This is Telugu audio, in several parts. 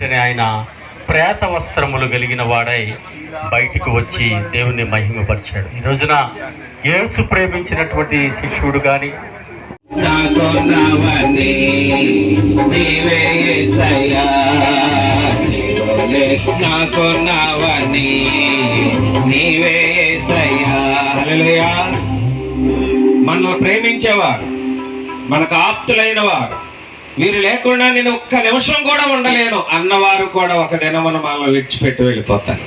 వెంటనే ఆయన ప్రేత వస్త్రములు కలిగిన వాడై బయటికి వచ్చి దేవుని మహిమపరిచాడు. ఈ రోజున యేసు ప్రేమించినటువంటి శిష్యుడు కానీ మనల్ని ప్రేమించేవారు మనకు ఆప్తులైన వారు మీరు లేకుండా నేను ఒక్క నిమిషం కూడా ఉండలేను. అన్నవారు కూడా ఒక దినమున మనల్ని విడిచిపెట్టి వెళ్ళిపోతారు.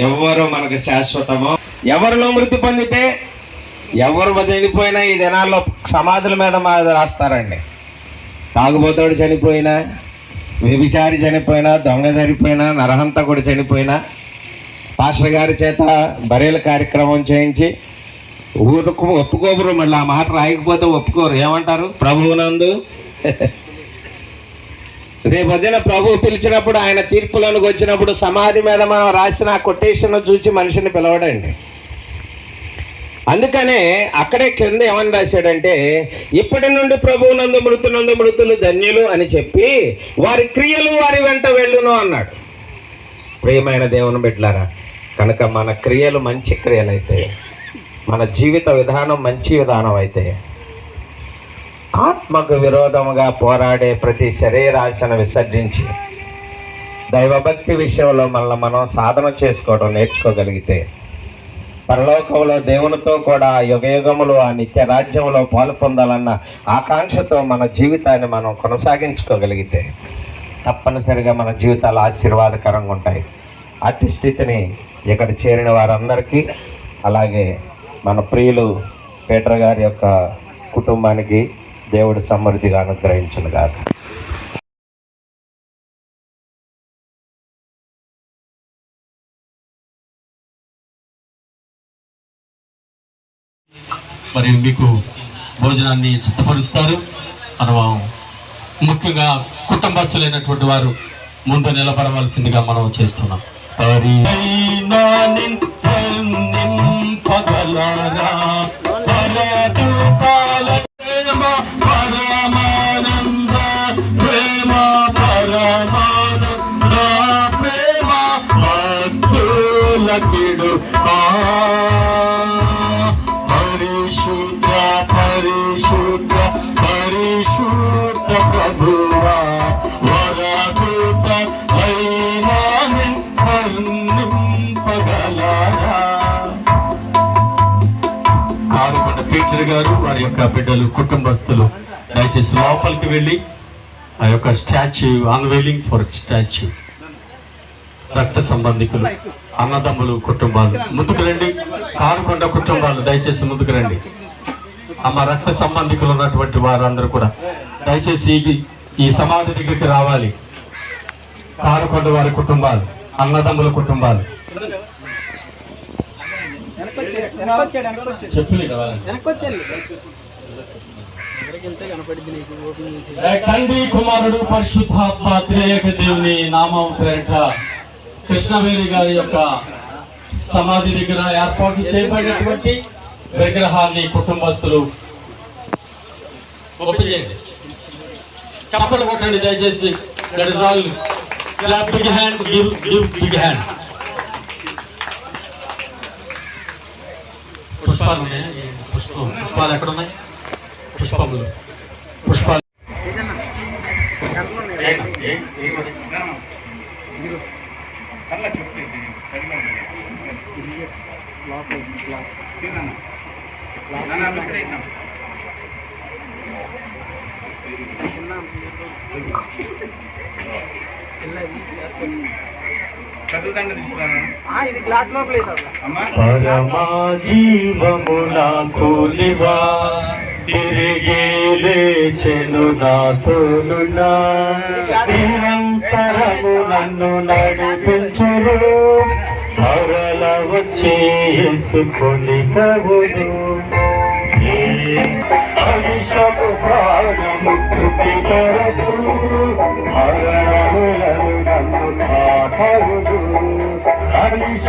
ఎవరు మనకు శాశ్వతమో ఎవరిలో మృతి పొందితే ఎవరు చనిపోయినా ఈ దినాల్లో సమాధుల మీద మా రాస్తారండి. తాగుబోతాడు చనిపోయినా వ్యభిచారి చనిపోయినా దొంగ చనిపోయినా కూడా చనిపోయినా పాస్టర్ గారి చేత బరేల కార్యక్రమం చేయించి ఊరుకు ఒప్పుకోబరు మళ్ళీ ఆ మాట రాయకపోతే ఒప్పుకోరు. ఏమంటారు? ప్రభువునందు రేపు మధ్యన ప్రభు పిలిచినప్పుడు ఆయన తీర్పులను వచ్చినప్పుడు సమాధి మీద మనం రాసిన ఆ కొటేషన్ చూసి మనిషిని పిలవడండి. అందుకనే అక్కడే కింద ఏమని రాశాడంటే ఇప్పటి నుండి ప్రభువునందు మృతునందు మృతులు ధన్యులు అని చెప్పి వారి క్రియలు వారి వెంట వెళ్ళును అన్నాడు. ప్రియమైన దేవుని బిడ్డలారా కనుక మన క్రియలు మంచి క్రియలు అయితే మన జీవిత విధానం మంచి విధానం అయితే ఆత్మకు విరోధముగా పోరాడే ప్రతి శరీరాశను విసర్జించి దైవభక్తి విషయంలో మనల్ని మనం సాధన చేసుకోవడం నేర్చుకోగలిగితే పరలోకంలో దేవునితో కూడా యుగయుగములు ఆ నిత్య రాజ్యంలో పాలు పొందాలన్న ఆకాంక్షతో మన జీవితాన్ని మనం కొనసాగించుకోగలిగితే తప్పనిసరిగా మన జీవితాలు ఆశీర్వాదకరంగా ఉంటాయి. అట్టి స్థితిని ఇక్కడ చేరిన వారందరికీ అలాగే మన ప్రియులు పేటర్ గారి యొక్క కుటుంబానికి దేవుడు సమృద్ధిగా అనుగ్రహించును గాక. మరి మీకు భోజనాన్ని సిద్ధపరుస్తారు. మనం ముఖ్యంగా కుటుంబస్తులైనటువంటి వారు ముందు నిలబడవలసిందిగా మనం చేస్తున్నాం. పరి కారుకొండ గారు వారి యొక్క బిడ్డలు కుటుంబస్తులు దయచేసి లోపలికి వెళ్ళి ఆ యొక్క స్టాచ్యూ అన్వెయిలింగ్ ఫర్ స్టాచ్యూ. రక్త సంబంధికులు అన్నదమ్ములు కుటుంబాలు. ముందుకు రండి. కారుకొండ కుటుంబాలు దయచేసి ముందుకు రండి. అమ్మ రక్త సంబంధికులు ఉన్నటువంటి వారందరూ కూడా దయచేసి ఈ సమాధి దగ్గరికి రావాలి. కారుకొండ వారి కుటుంబాలు అన్నదమ్ముల కుటుంబాలు. చెప్పులు కుమారుడు పరిశుద్ధాత్మ త్రేయక దేవుని నామం పేరిట కృష్ణవేణి గారి యొక్క సమాధి దగ్గర ఏర్పాటు చేయబడినటువంటి విగ్రహాన్ని కుటుంబస్తులు ఒప్పించండి చప్పలు కొట్టండి దయచేసి. That is all clap big hand give give big hand పుష్పాలు ఉన్నాయా? పుష్పం పుష్పాలు ఎక్కడ ఉన్నాయి? పుష్పములు. పుష్పాలు. ఇది గ్లాస్ లోపల వేసారు పరమా జీవమున కూలివా తిరిగి లేచెను నాతోనునా నిరంతరము నన్ను నడిపించును. మరల వచ్చి యేసుకొని కవును అభిషపు ప్రాణము కృతి కొరకు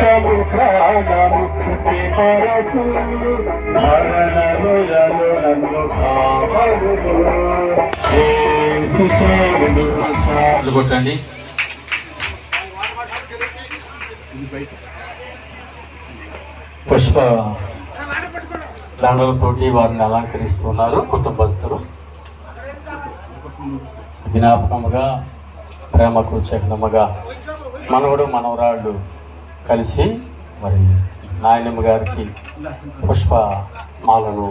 అనిశము ప్రాణము పరచు మరణములను నన్ను కాపాడును కొట్టండి పుష్ప దండలతోటి వారిని అలంకరిస్తున్నారు కుటుంబస్తులు జ్ఞాపకముగా ప్రేమకు చిహ్నముగా మనవడు మనవరాళ్ళు కలిసి మరి నాయనమ్మ గారికి పుష్ప మాలను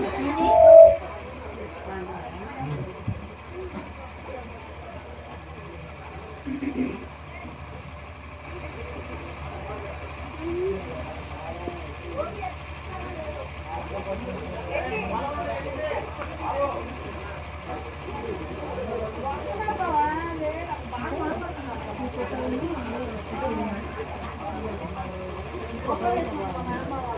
వేస్తున్నారు అమ్మ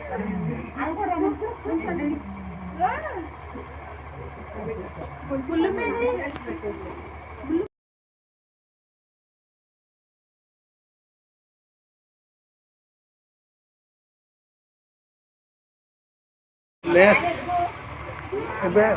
લે. બે.